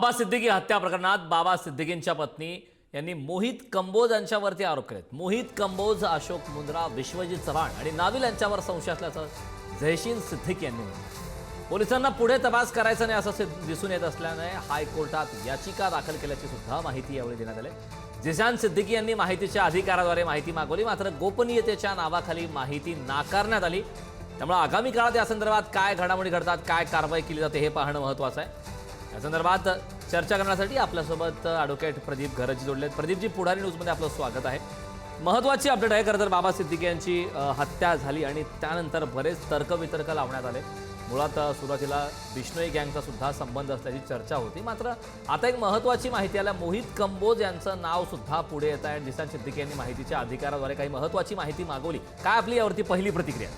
बाबा सिद्दीकी हत्या प्रकरणात बाबा सिद्दीकींच्या पत्नी यांनी मोहित कंबोज यांच्यावरती आरोप केलेत. मोहित कंबोज अशोक मुंद्रा विश्वजित चव्हाण आणि नाविल यांच्यावर संशय असल्याचं झैशीन सिद्दीकी यांनी म्हटलं. पोलिसांना पुढे तपास करायचा नाही असं दिसून येत असल्याने हायकोर्टात याचिका दाखल केल्याची सुद्धा माहिती यावेळी देण्यात आली. जिशान सिद्दीकी यांनी माहितीच्या अधिकाराद्वारे माहिती मागवली मात्र गोपनीयतेच्या नावाखाली माहिती नाकारण्यात आली. त्यामुळे आगामी काळात या संदर्भात काय घडामोडी घडतात काय कारवाई केली जाते हे पाहणं महत्त्वाचं आहे. या संदर्भात चर्चा करण्यासाठी आपल्यासोबत ॲडव्होकेट प्रदीप घरजी जोडले आहेत. प्रदीपजी पुढारी न्यूजमध्ये आपलं स्वागत आहे. महत्त्वाची अपडेट आहे. खरं तर बाबा सिद्दीकी यांची हत्या झाली आणि त्यानंतर बरेच तर्कवितर्क लावण्यात आले. मुळात सुरुवातीला बिष्णोई गँगचा सुद्धा संबंध असल्याची चर्चा होती. मात्र आता एक महत्त्वाची माहिती आल्या. मोहित कंबोज यांचं नाव सुद्धा पुढे येत आहे. निसान सिद्दीकी यांनी माहितीच्या अधिकाराद्वारे काही महत्त्वाची माहिती मागवली. काय आपली यावरती पहिली प्रतिक्रिया?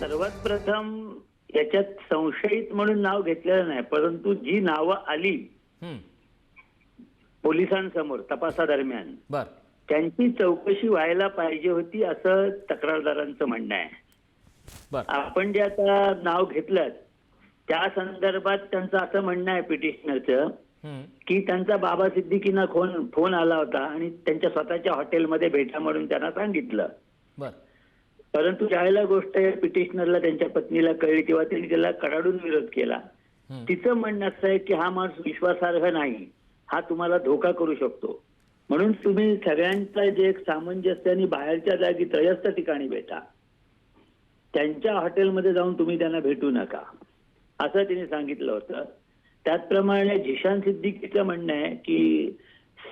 सर्वात प्रथम याच्यात संशयित म्हणून नाव घेतलेलं नाही परंतु जी नावं आली पोलिसांसमोर तपासादरम्यान बर. त्यांची चौकशी व्हायला पाहिजे होती असं तक्रारदारांचं म्हणणं आहे. बर. आपण जे आता नाव घेतलं त्या संदर्भात त्यांचं असं म्हणणं आहे पिटिशनरचं की त्यांचा बाबा सिद्दीकींना फोन फोन आला होता आणि त्यांच्या स्वतःच्या हॉटेलमध्ये भेटा म्हणून त्यांना सांगितलं. परंतु ज्यावेळेला गोष्ट पिटिशनरला त्यांच्या पत्नीला कळली तेव्हा त्यांनी त्याला कडाडून विरोध केला तिचं म्हणणं असं आहे की हा माणूस विश्वासार्ह नाही. हा तुम्हाला धोका करू शकतो. म्हणून तुम्ही सगळ्यांचं जे एक सामंजस्य आणि बाहेरच्या जागी त्रयस्थ ठिकाणी भेटा. त्यांच्या हॉटेलमध्ये जाऊन तुम्ही त्यांना भेटू नका. असं तिने सांगितलं होतं. त्याचप्रमाणे झिशान सिद्दीकीचं म्हणणं आहे की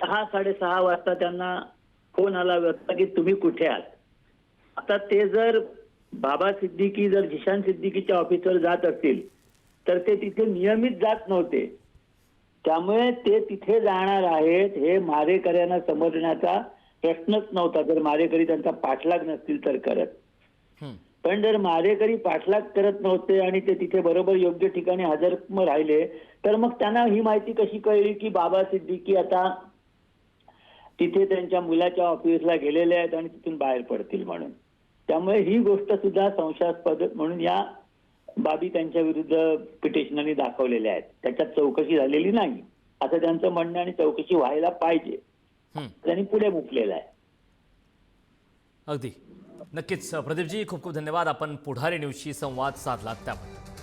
सहा साडेसहा वाजता त्यांना फोन आला होता की तुम्ही कुठे आहात? आता ते जर बाबा सिद्दीकी जर झिशान सिद्दीकीच्या ऑफिसवर जात असतील तर ते तिथे नियमित जात नव्हते. त्यामुळे ते तिथे जाणार आहेत हे मारेकऱ्यांना समजण्याचा प्रश्नच नव्हता. जर मारेकरी त्यांचा पाठलाग नसतील तर करत. पण जर मारेकरी पाठलाग करत नव्हते आणि ते तिथे बरोबर योग्य ठिकाणी हजर राहिले तर मग त्यांना ही माहिती कशी कळली की बाबा सिद्दीकी आता तिथे त्यांच्या मुलाच्या ऑफिसला गेलेले आहेत आणि तिथून बाहेर पडतील म्हणून? त्यामुळे ही गोष्ट सुद्धा संशयास्पद म्हणून या बाबी त्यांच्या विरुद्ध पिटिशनरनी दाखवलेल्या आहेत. त्याच्यात चौकशी झालेली नाही. असं त्यांचं म्हणणं आणि चौकशी व्हायला पाहिजे. त्यांनी पुढे मुकलेलं आहे. अगदी. नक्कीच प्रदीपजी खूप खूप धन्यवाद. आपण पुढारी न्यूजशी संवाद साधलात त्याबद्दल.